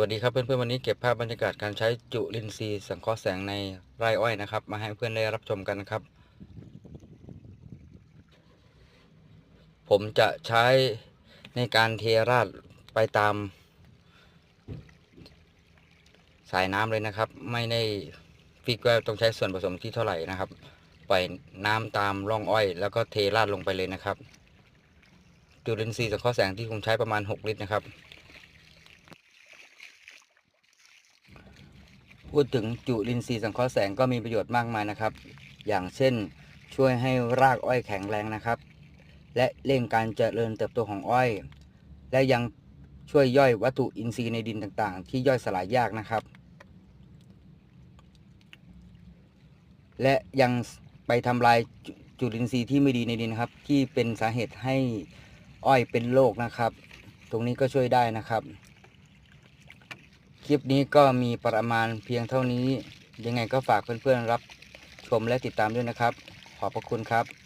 วัสดีครับเพื่อนๆวันนี้เก็บภาพบรรยากาศการใช้จุลินทรีย์สังเคราะห์แสงในไร่อ้อยนะครับ มาให้เพื่อนได้รับชมกันนะครับ ผมจะใช้ในการเทราดไปตาม สายน้ำเลยนะครับ ไม่ได้ฟิกว่าต้องใช้ส่วนผสมที่เท่าไหร่นะครับปล่อยน้ำตามร่องอ้อย แล้วก็เทราดลงไปเลยนะครับ จุลินทรีย์สังเคราะห์แสงที่ผมใช้ประมาณ 6 ลิตรนะครับ พูดถึงจุลินทรีย์สังเคราะห์แสงก็มีประโยชน์มากมายนะครับ อย่างเช่นช่วยให้รากอ้อยแข็งแรงนะครับ และเร่งการเจริญเติบโตของอ้อย และยังช่วยย่อยวัตถุอินทรีย์ในดินต่างๆ ที่ย่อยสลายยากนะครับ และยังไปทำลายจุลินทรีย์ที่ไม่ดีในดินครับ ที่เป็นสาเหตุให้อ้อยเป็นโรคนะครับ ตรงนี้ก็ช่วยได้นะครับ คลิปนี้ก็มีประมาณเพียงเท่านี้ ยังไงก็ฝากเพื่อนๆรับชมและติดตามด้วยนะครับ ขอบพระคุณครับ